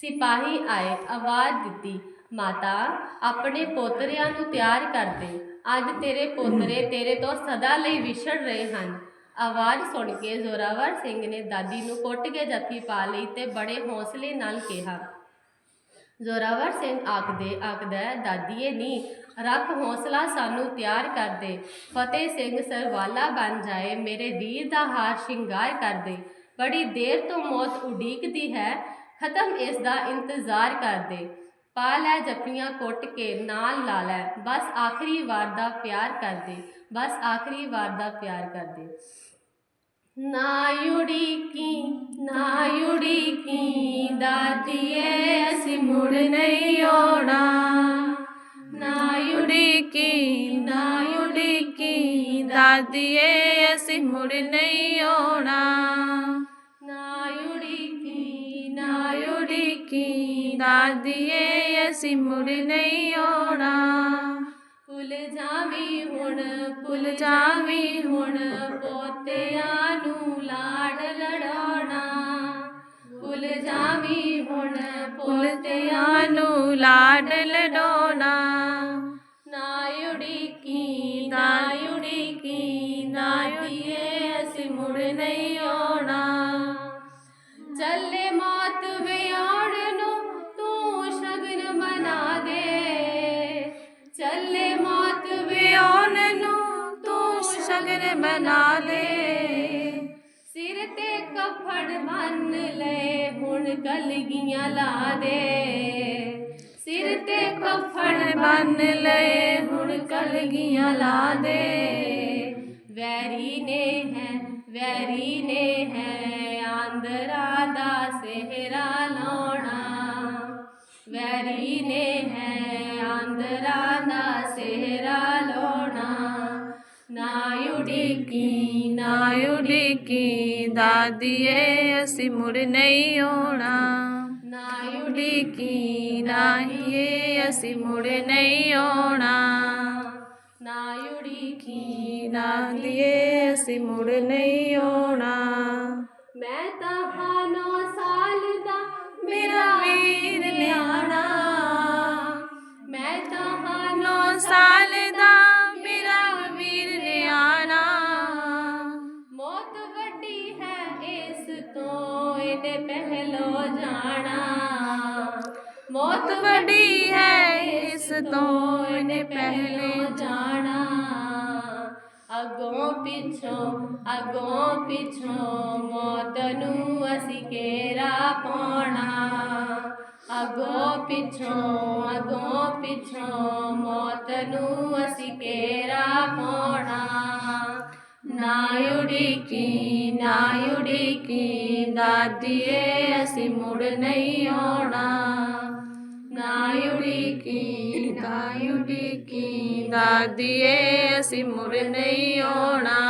ਸਿਪਾਹੀ ਆਏ, ਆਵਾਜ਼ ਦਿੱਤੀ, ਮਾਤਾ, ਆਪਣੇ ਪੋਤਰਿਆਂ ਨੂੰ ਤਿਆਰ ਕਰ ਦੇ। ਅੱਜ ਤੇਰੇ ਪੋਤਰੇ ਤੇਰੇ ਤੋਂ ਸਦਾ ਲਈ ਵਿਛੜ ਰਹੇ ਹਨ। ਆਵਾਜ਼ ਸੁਣ ਕੇ ਜ਼ੋਰਾਵਰ ਸਿੰਘ ਨੇ ਦਾਦੀ ਨੂੰ ਕੁੱਟ ਕੇ ਜੱਫੀ ਪਾ ਲਈ ਤੇ ਬੜੇ ਹੌਸਲੇ ਨਾਲ ਕਿਹਾ। ਜ਼ੋਰਾਵਰ ਸਿੰਘ ਆਖਦੇ, ਆਖਦਾ ਦਾਦੀਏ ਨੀ, ਰੱਖ ਹੌਸਲਾ ਸਾਨੂੰ ਤਿਆਰ ਕਰ ਦੇ। ਫਤਿਹ ਸਿੰਘ ਸਰਵਾਲਾ ਬਣ ਜਾਏ, ਮੇਰੇ ਵੀਰ ਦਾ ਹਾਰ ਸ਼ਿੰਗਾਰ ਕਰ ਦੇ। ਬੜੀ ਦੇਰ ਤੋਂ ਮੌਤ ਉਡੀਕਦੀ ਹੈ ਖਤਮ ਇਸ ਦਾ ਇੰਤਜ਼ਾਰ ਕਰਦੇ। ਪਾ ਲੈ ਜੱਫੀਆਂ, ਕੁੱਟ ਕੇ ਨਾਲ ਲਾ ਲੈ। ਬਸ ਆਖਰੀ ਵਾਰ ਦਾ ਪਿਆਰ ਕਰਦੇ। ਬਸ ਆਖਰੀ ਵਾਰ ਦਾ ਪਿਆਰ ਕਰਦੇ। ਨਾ ਉਡੀਕੀ ਨਾ ਉਡੀਕੀ ਦਾਦੀਏ ਅਸੀਂ ਮੁੜ ਨਹੀਂ ਆਉਣਾ। ਨਾ ਉਡੀਕੀ ਨਾ ਉਡੀਕੀ ਦਾਦੀਏ ਅਸੀਂ ਮੁੜ ਨਹੀਂ ਆਉਣਾ। ਉਡੀਕੀ ਦਾਦੀਏ ਅਸੀਂ ਮੁੜ ਨਹੀਂ ਆਉਣਾ ਭੁੱਲ ਜਾਵੀਂ ਹੁਣ ਭੁੱਲ ਜਾਵੀਂ ਹੁਣ ਪੋਤਿਆਂ ਨੂੰ ਲਾੜ ਲੜਾਉਣਾ ਭੁੱਲ ਜਾਵੀਂ ਹੁਣ ਪੋਤਿਆਂ ਨੂੰ ਲਾਡ ਲਡੋਣਾ ਨਾ ਉਡੀਕੀ ਨਾ ਉਡੀਕੀ ਨਾ ਦੀਏ ਅਸੀਂ ਮੁੜ ਨਹੀਂ ਆਉਣਾ ਚੱਲੇ ਮੌਤ ਵਿਆਉਣ ਨੂੰ, ਤੂੰ ਸ਼ਗਨ ਬਣਾ ਦੇ। ਸਿਰ ਤੇ ਕਫੜ ਬੰਨ ਲੈ, ਹੁਣ ਕਲਗੀਆਂ ਲਾ ਦੇ। ਸਿਰ ਤੇ ਕਫੜ ਬੰਨ ਲਏ ਹੁਣ ਕਲਗੀਆਂ ਲਾ ਦੇ। ਵੈਰੀ ਨੇ ਹੈ, ਵੈਰੀ ਨੇ ਹੈ ਆਂਦਰਾਂ ਵੈਰੀ ਨੇ ਹੈ ਆਂਦਰਾਂ ਦਾ ਸਿਹਰਾ ਲਾਉਣਾ ਨਾ ਉਡੀਕੀ ਨਾ ਉਡੀਕੀ, ਦਾਦੀਏ, ਅਸੀਂ ਮੁੜ ਨਹੀਂ ਆਉਣਾ। ਨਾ ਉਡੀਕੀ, ਨਾਹੀਏ, ਅਸੀਂ ਮੁੜ ਨਹੀਂ ਆਉਣਾ। ਨਾ ਉਡੀਕੀ ਨਾ ਦੀਏ ਅਸੀਂ ਮੁੜ ਨਹੀਂ ਆਉਣਾ। ਮੈਂ ਤਾਂ ਹਾਂ ਤੋਂ ਪਹਿਲੋ ਜਾਣਾ। ਮੌਤ ਵੱਡੀ ਹੈ ਇਸ ਤੋਂ ਇਹਨੇ ਪਹਿਲੇ ਜਾਣਾ। ਅਗੋਂ ਪਿੱਛੋਂ ਅਗੋਂ ਪਿੱਛੋਂ ਮੌਤ ਨੂੰ ਅਸੀਂ ਘੇਰਾ ਪਾਉਣਾ। ਅਗੋਂ ਪਿੱਛੋਂ ਅਗੋਂ ਪਿੱਛੋਂ ਮੌਤ ਨੂੰ ਅਸੀਂ ਘੇਰਾ ਪਾਉਣਾ। ਨਾ ਉਡੀਕੀ ਨਾ ਦਾਦੀਏ, ਅਸੀਂ ਮੁੜ ਨਹੀਂ ਆਉਣਾ। ਨਾ ਉਡੀਕੀ ਨਾ ਉਡੀਕੀ, ਦਾਦੀਏ, ਅਸੀਂ ਮੁੜ ਨਹੀਂ ਆਉਣਾ।